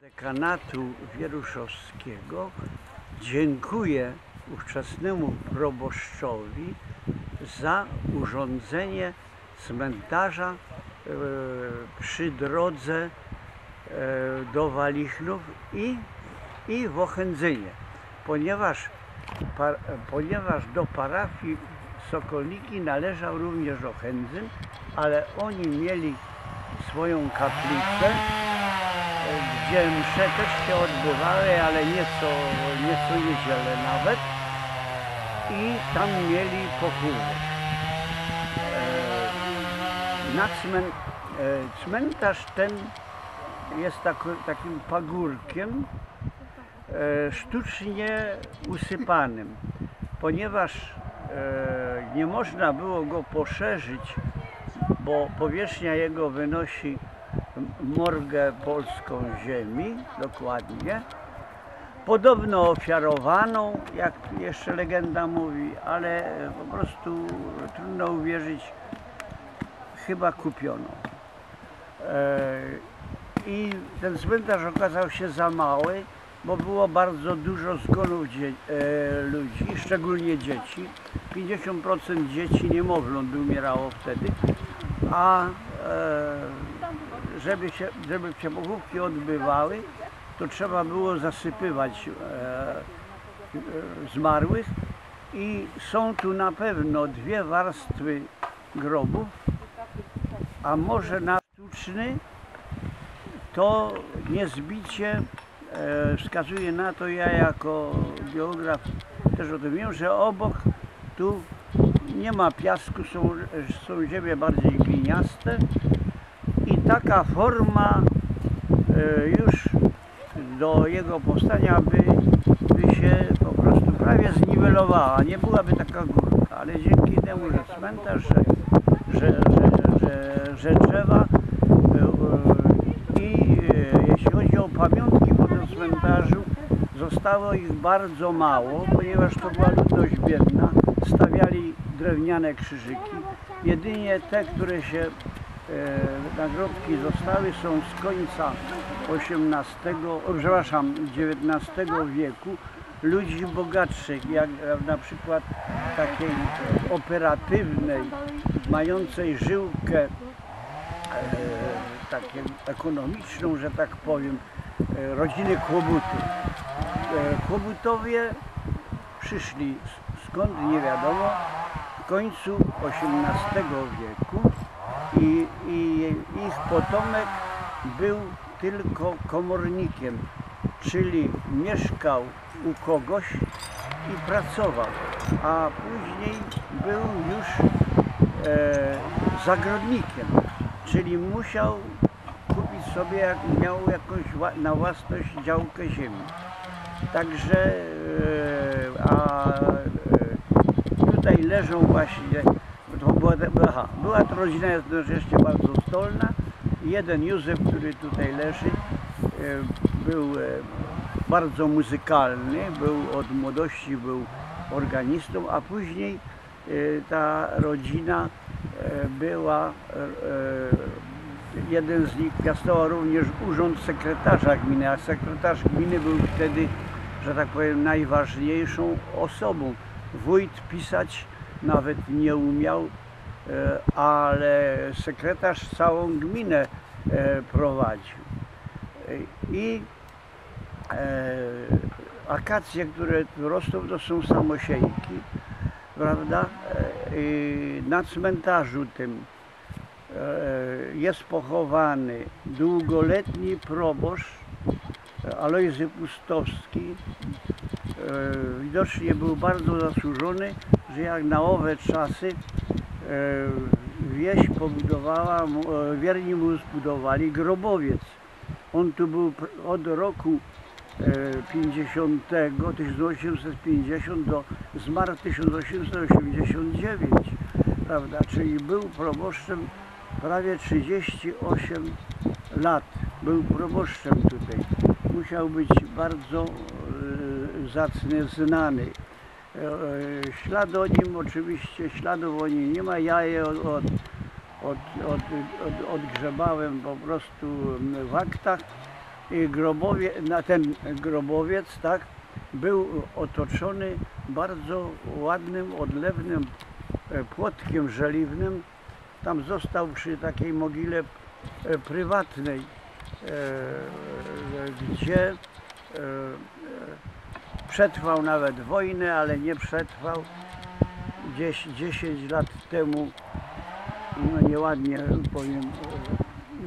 dekanatu wieruszowskiego. Dziękuję ówczesnemu proboszczowi za urządzenie cmentarza e, przy drodze e, do Walichnów i, i w Ochędzynie, ponieważ, pa, ponieważ do parafii Sokolniki należał również Ochędzyn, ale oni mieli swoją kaplicę, gdzie msze też się odbywały, ale nieco, nieco niedzielę nawet i tam mieli pochówek. Na cmen, e, cmentarz ten jest tak, takim pagórkiem e, sztucznie usypanym, ponieważ e, nie można było go poszerzyć, bo powierzchnia jego wynosi morgę polską ziemi, dokładnie. Podobno ofiarowaną, jak jeszcze legenda mówi, ale po prostu trudno uwierzyć, chyba kupioną. E, I ten cmentarz okazał się za mały, bo było bardzo dużo zgonów e, ludzi, szczególnie dzieci. 50% dzieci niemowląt umierało wtedy, a e, żeby się, żeby pochówki odbywały, to trzeba było zasypywać e, e, zmarłych. I są tu na pewno dwie warstwy grobów, a może na sztuczny to niezbicie e, wskazuje na to, ja jako geograf też o tym wiem, że obok tu nie ma piasku, są, są ziemie bardziej gliniaste taka forma e, już do jego powstania by, by się po prostu prawie zniwelowała, nie byłaby taka górka, ale dzięki temu, że cmentarz, że, że, że, że, drzewa e, i e, jeśli chodzi o pamiątki po tym cmentarzu, zostało ich bardzo mało, ponieważ to była ludność biedna, stawiali drewniane krzyżyki, jedynie te, które się nagrobki zostały są z końca XVIII, przepraszam, XIX wieku ludzi bogatszych, jak e, na przykład takiej e, operatywnej, mającej żyłkę e, taką ekonomiczną, że tak powiem, e, rodziny Kłobutów. E, Kłobutowie przyszli skąd nie wiadomo w końcu XVIII wieku i, i ich potomek był tylko komornikiem, czyli mieszkał u kogoś i pracował, a później był już e, zagrodnikiem, czyli musiał kupić sobie, jak miał jakąś na własność działkę ziemi. Także, e, a e, tutaj leżą właśnie, to była, aha, była to rodzina jednocześnie bardzo zdolna. Jeden Józef, który tutaj leży, e, był e, bardzo muzykalny, był od młodości był organistą, a później e, ta rodzina była, jeden z nich piastował również urząd sekretarza gminy, a sekretarz gminy był wtedy, że tak powiem, najważniejszą osobą. Wójt pisać nawet nie umiał, e, ale sekretarz całą gminę e, prowadził. I e, akacje, które tu rosną, to są samosiejki, prawda? Na cmentarzu tym jest pochowany długoletni proboszcz Alojzy Pustowski. Widocznie był bardzo zasłużony, że jak na owe czasy e, wieś pobudowała, e, wierni mu zbudowali grobowiec. On tu był od roku e, 50, 1850 do zmarł 1889, prawda? Czyli był proboszczem prawie 38 lat. Był proboszczem tutaj. Musiał być bardzo e, zacnie znany. E, e, Ślad o nim oczywiście, śladów o nim nie ma. Ja je od, od, od, od, od, odgrzebałem po prostu w aktach i grobowie, na ten grobowiec, tak, był otoczony bardzo ładnym, odlewnym e, płotkiem żeliwnym. Tam został przy takiej mogile prywatnej, gdzie przetrwał nawet wojnę, ale nie przetrwał. Gdzieś 10 lat temu, no nieładnie powiem,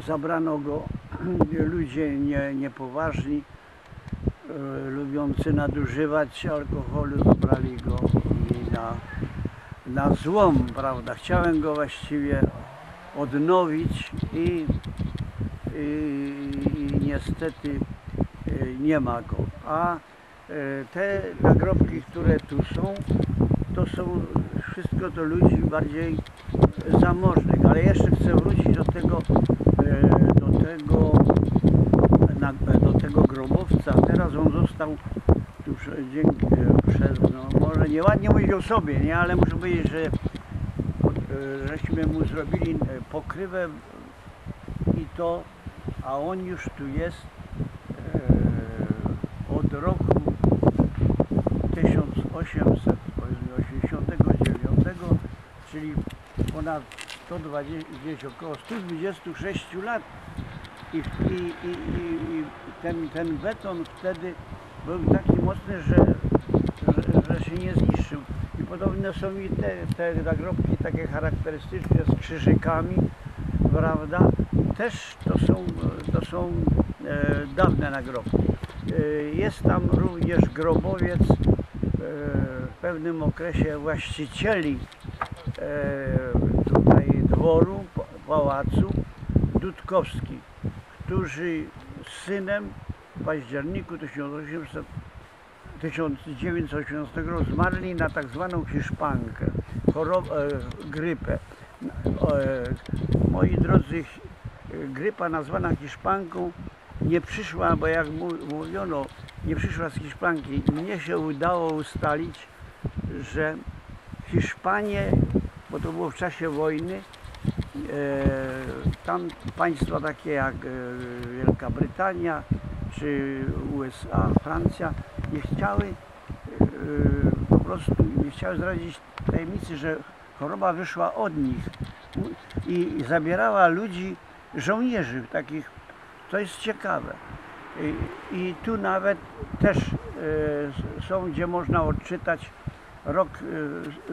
zabrano go ludzie nie, niepoważni, e, lubiący nadużywać alkoholu, zabrali go na, na złom, prawda. Chciałem go właściwie odnowić i, i, i niestety e, nie ma go. A te nagrobki, które tu są, to są wszystko to ludzi bardziej zamożnych, ale jeszcze chcę wrócić do tego, e, do tego, do tego grobowca. Teraz on został prze, dzięki, e, przez, no może nieładnie mówić o sobie, nie, ale muszę powiedzieć, że e, żeśmy mu zrobili e, pokrywę i to, a on już tu jest e, od roku 1800, powiedzmy 89, czyli ponad 120, gdzieś około 126 lat i, i, i, i, ten, ten beton wtedy był taki mocny, że, że, że się nie zniszczył. I podobne są i te, te nagrobki takie charakterystyczne z krzyżykami, prawda? Też to są, to są e, dawne nagrobki. E, jest tam również grobowiec e, pewnym okresie właścicieli e, tutaj dworu, pa- pałacu Dudkowskich, którzy z synem w październiku 1800, 1918 roku zmarli na tak zwaną hiszpankę, chorob, e, grypę. E, moi drodzy, grypa nazwana hiszpanką nie przyszła, bo jak mówiono, nie przyszła z Hiszpanki. Mnie się udało ustalić, że Hiszpanie, bo to było w czasie wojny, e, tam państwa takie jak e, Wielka Brytania czy USA, Francja nie chciały e, po prostu nie chciały zdradzić tajemnicy, że choroba wyszła od nich i, zabierała ludzi, żołnierzy takich, to jest ciekawe. I, i tu nawet też są, gdzie można odczytać rok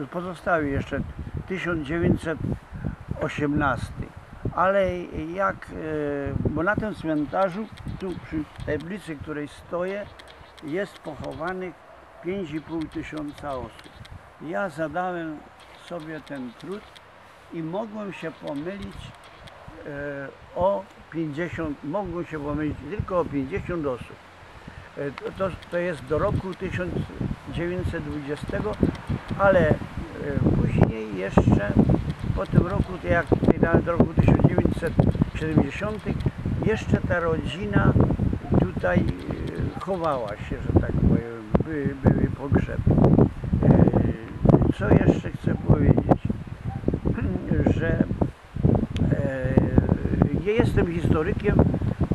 e, pozostały jeszcze 1918. Ale jak, e, bo na tym cmentarzu, tu przy tablicy, której stoję, jest pochowanych 5,5 tysiąca osób. Ja zadałem sobie ten trud i mogłem się pomylić e, o 50, mogłem się pomylić tylko o 50 osób. To- To, jest do roku 1920, ale e, później jeszcze po tym roku, jak nawet do roku 1970, jeszcze ta rodzina tutaj e, chowała się, że tak powiem, były, były pogrzeby. E, Co jeszcze chcę powiedzieć? Że nie jestem historykiem,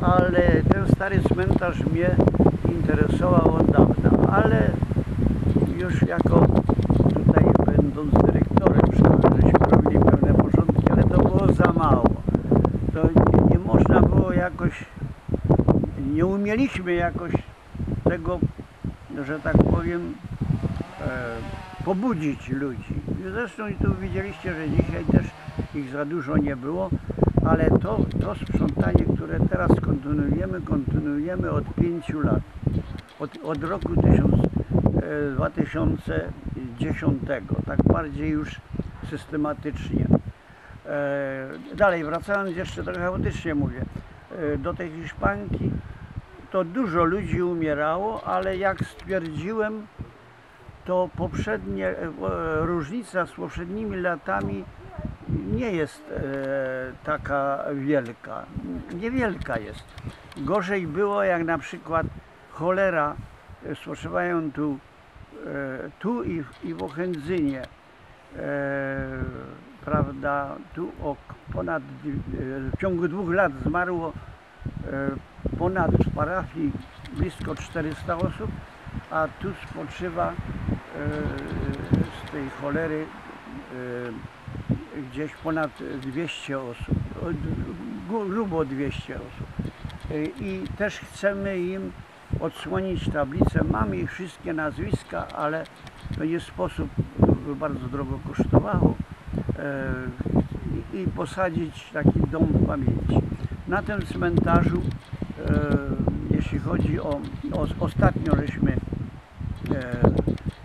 ale ten stary cmentarz mnie interesował od dawna, ale już jako tutaj będąc dyrektorem szkoły, żeśmy robili pewne porządki, ale to było za mało. To nie, nie można było jakoś, nie umieliśmy jakoś tego, że tak powiem, e, pobudzić ludzi. Zresztą tu widzieliście, że dzisiaj też ich za dużo nie było, ale to, to sprzątanie, które teraz kontynuujemy, kontynuujemy od pięciu lat. Od, od roku 1000, e, 2010, tak bardziej już systematycznie. E, Dalej, wracając jeszcze trochę chaotycznie mówię, e, do tej Hiszpanki, to dużo ludzi umierało, ale jak stwierdziłem, to poprzednie, e, różnica z poprzednimi latami nie jest e, taka wielka. Niewielka jest. Gorzej było jak na przykład cholera, spoczywają tu, tu i, w- i w Ochędzynie, e, prawda, tu o ponad, e, w ciągu dwóch lat zmarło e, ponad w parafii blisko 400 osób, a tu spoczywa e, z tej cholery e, gdzieś ponad 200 osób, grubo 200 osób. E, I też chcemy im odsłonić tablicę. Mamy ich wszystkie nazwiska, ale to nie sposób, by bardzo drogo kosztowało e, i, posadzić taki dom pamięci. Na tym cmentarzu, e, jeśli chodzi o, o ostatnio żeśmy e,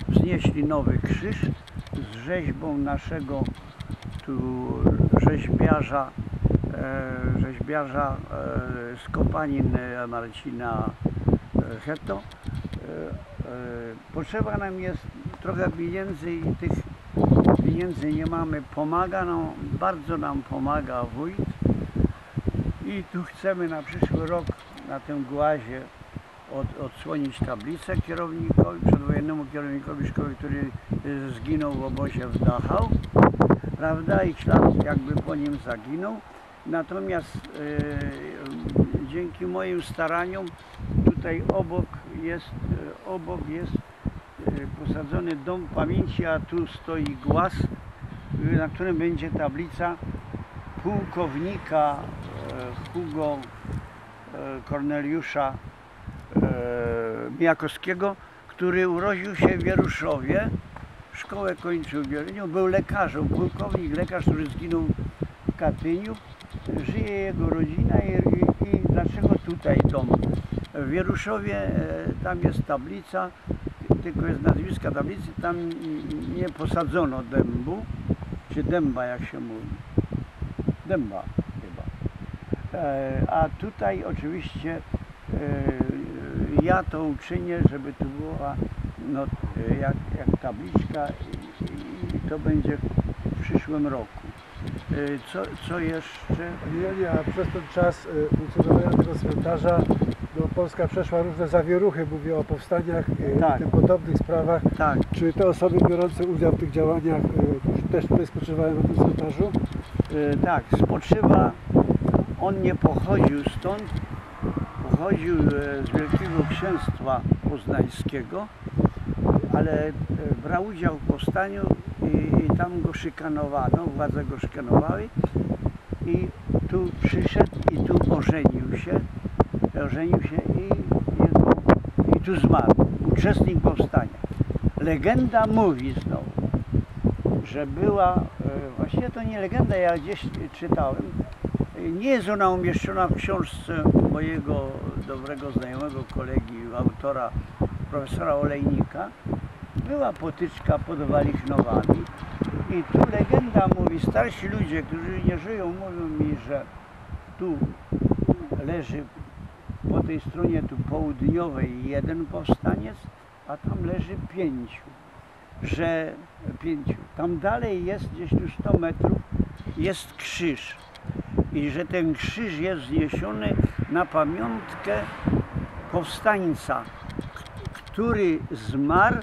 wznieśli nowy krzyż z rzeźbą naszego tu rzeźbiarza, rzeźbiarza z Kopanin Marcina e, Hetto. E, e, Potrzeba nam jest trochę pieniędzy i tych pieniędzy nie mamy. Pomaga nam, bardzo nam pomaga wójt i tu chcemy na przyszły rok na tym głazie od, odsłonić tablicę kierownikowi, przedwojennemu kierownikowi szkoły, który y, zginął w obozie w Dachau, prawda, i ślad jakby po nim zaginął. Natomiast y, dzięki moim staraniom tutaj obok jest, y, obok jest y, posadzony dom pamięci, a tu stoi głaz, y, na którym będzie tablica pułkownika e, Hugo e, Korneliusza e, Mijakowskiego, który urodził się w Wieruszowie, szkołę kończył w Wieruszeniu, był lekarzem, pułkownik, lekarz, który zginął w Katyniu. Żyje jego rodzina i, i, i dlaczego tutaj dom? W Wieruszowie e, tam jest tablica, tylko jest nazwiska tablicy, tam nie posadzono dębu, czy dęba jak się mówi. Dęba chyba. E, a tutaj oczywiście e, ja to uczynię, żeby tu była no, jak, jak tabliczka i, to będzie w przyszłym roku. Co, co jeszcze? Panie Janie, a przez ten czas funkcjonowania tego cmentarza Polska przeszła różne zawieruchy, mówię o powstaniach y, Tak. i tym podobnych sprawach. Tak, Czy te osoby biorące udział w tych działaniach y, też tutaj spoczywają na tym cmentarzu? e, tak, spoczywa. On nie pochodził stąd, pochodził e, z Wielkiego Księstwa Poznańskiego, ale e, brał udział w powstaniu i, i tam go szykanowano, władze go szykanowały i tu przyszedł i tu ożenił się, ożenił się i, jego, i tu zmarł, uczestnik powstania. Legenda mówi znowu, że była, e, właściwie to nie legenda, ja gdzieś czytałem, nie jest ona umieszczona w książce mojego dobrego znajomego kolegi, autora, profesora Olejnika. Była potyczka pod Walichnowami i tu legenda mówi, starsi ludzie, którzy nie żyją, mówią mi, że tu leży tej stronie tu południowej jeden powstaniec, a tam leży pięciu że pięciu. Tam dalej jest gdzieś tu 100 metrów, jest krzyż. I że ten krzyż jest wzniesiony na pamiątkę powstańca, który zmarł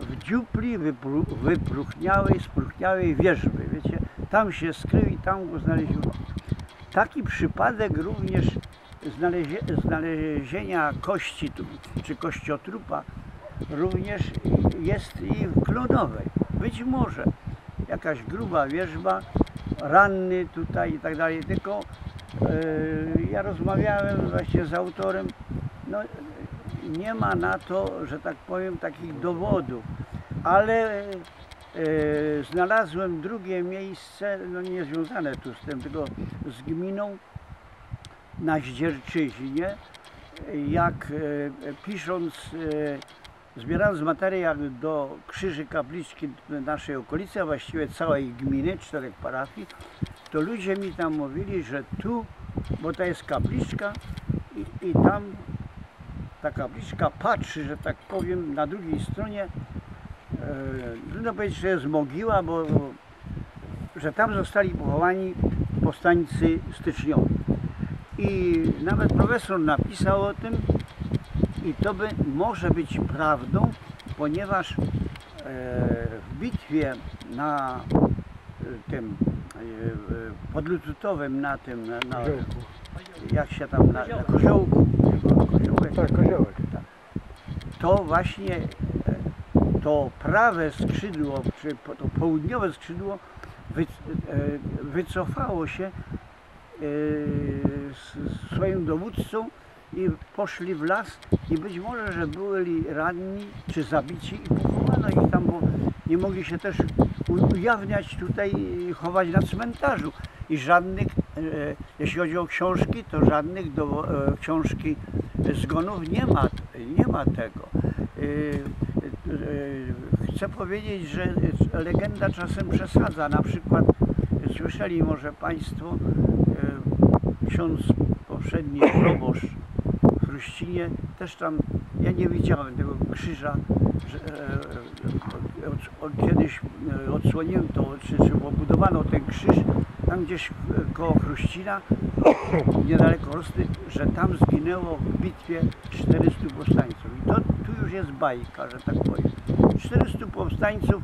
w dziupli wypru, wypruchniałej, spruchniałej wierzby. Wiecie, tam się skrył i tam go znaleziono. Taki przypadek również znalezie, znalezienia kości czy kościotrupa również jest i w Klonowej. Być może jakaś gruba wierzba, ranny tutaj i tak dalej, tylko e, ja rozmawiałem właśnie z autorem, no nie ma na to, że tak powiem, takich dowodów, ale e, znalazłem drugie miejsce, no nie związane tu z tym, tylko z gminą na Zdzierczyźnie, jak e, pisząc e, zbierając materiał do krzyży kapliczki naszej okolicy, a właściwie całej gminy, czterech parafii, to ludzie mi tam mówili, że tu, bo to jest kapliczka i, i tam ta kapliczka patrzy, że tak powiem, na drugiej stronie, e, trudno powiedzieć, że jest mogiła, bo że tam zostali pochowani powstańcy styczniowi. I nawet profesor napisał o tym, i to by może być prawdą, ponieważ e, w bitwie na e, tym e, e, podlututowym, na tym, na, na jak się tam na, na koziołku, koziołek, Tak, koziołek. to właśnie e, to prawe skrzydło, czy to południowe skrzydło wy, wycofało się z swoim dowódcą i poszli w las i być może, że byli ranni czy zabici i pochowano ich tam, bo nie mogli się też ujawniać tutaj chować na cmentarzu. I żadnych, e, jeśli chodzi o książki, to żadnych do, e, książki zgonów nie ma, nie ma tego. E, Chcę powiedzieć, że legenda czasem przesadza. Na przykład słyszeli może Państwo, ksiądz poprzedni proboszcz w Chruścinie, też tam, ja nie widziałem tego krzyża, że, e, od, od, kiedyś e, odsłonięto, czy, czy pobudowano ten krzyż, tam gdzieś e, koło Chruścina, niedaleko Rosty, że tam zginęło w bitwie 400 powstańców. I to tu już jest bajka, że tak powiem. 400 powstańców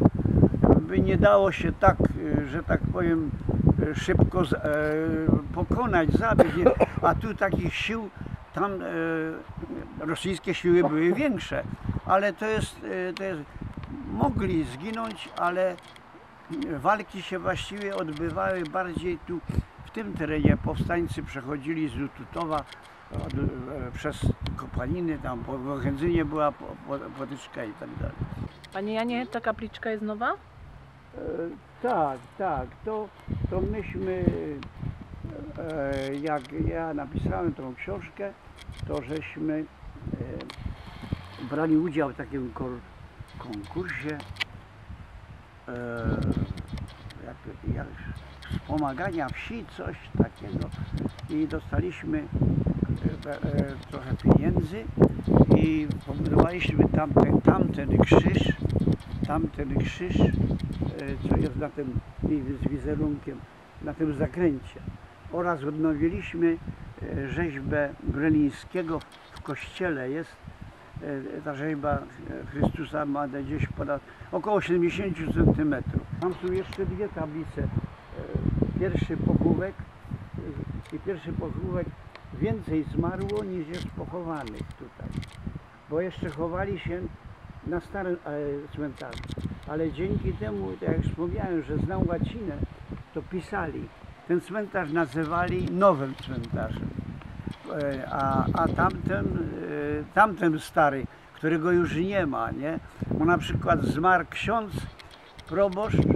by nie dało się tak, e, że tak powiem, e, szybko z- e, pokonać, zabić, nie? a tu takich sił, tam e, rosyjskie siły były większe, ale to jest, e, to jest, mogli zginąć, ale walki się właściwie odbywały bardziej tu, w tym terenie. Powstańcy przechodzili z Lututowa od, e, przez Kopaliny, tam po Wochędzynie była po- po- potyczka i tak dalej. Panie Janie, ta kapliczka jest nowa? Tak, tak, to, to myśmy, e, jak ja napisałem tą książkę, to żeśmy e, brali udział w takim konkursie e, jak, jak wspomagania wsi, coś takiego. I dostaliśmy e, e, trochę pieniędzy i pobudowaliśmy tamten, tamten krzyż, tamten krzyż, co jest na tym z wizerunkiem, na tym zakręcie. Oraz odnowiliśmy e, rzeźbę Brelińskiego w kościele jest. e, Ta rzeźba Chrystusa ma gdzieś ponad około 70 cm. Tam są jeszcze dwie tablice. E, Pierwszy pochówek i pierwszy pochówek więcej zmarło niż jest pochowanych tutaj. Bo jeszcze chowali się na starym cmentarzu. Ale dzięki temu, jak wspomniałem, że znał łacinę, to pisali. Ten cmentarz nazywali nowym cmentarzem. E, A, a tamten, e, tamten stary, którego już nie ma, nie? Bo na przykład zmarł ksiądz, proboszcz, e,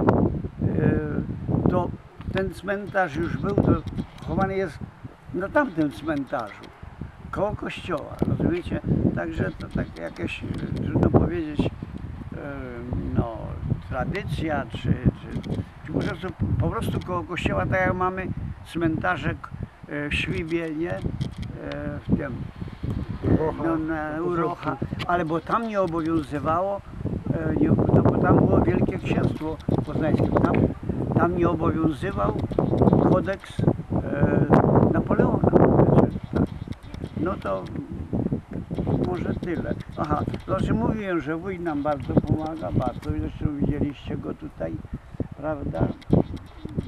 to ten cmentarz już był, to chowany jest na tamtym cmentarzu, koło kościoła, rozumiecie? Także to tak jakieś, trudno powiedzieć, tradycja, czy, czy, czy po, prostu, po prostu koło kościoła, tak jak mamy cmentarzek e, w Świbie, nie? E, W tym, no, na Urocha, ale bo tam nie obowiązywało, e, nie, no, bo tam było Wielkie Księstwo Poznańskie, tam, tam nie obowiązywał kodeks e, Napoleona. No to może tyle. Aha, znaczy mówiłem, że wuj nam bardzo pomaga, bardzo, zresztą widzieliście go tutaj, prawda?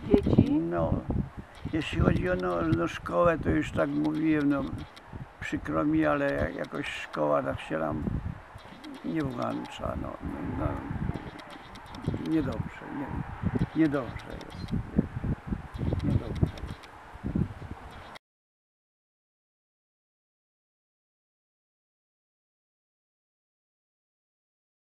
Dzieci? No, jeśli chodzi o no, no szkołę, to już tak mówiłem, no przykro mi, ale jak- jakoś szkoła tak się nam nie włącza, no, no niedobrze, nie, niedobrze.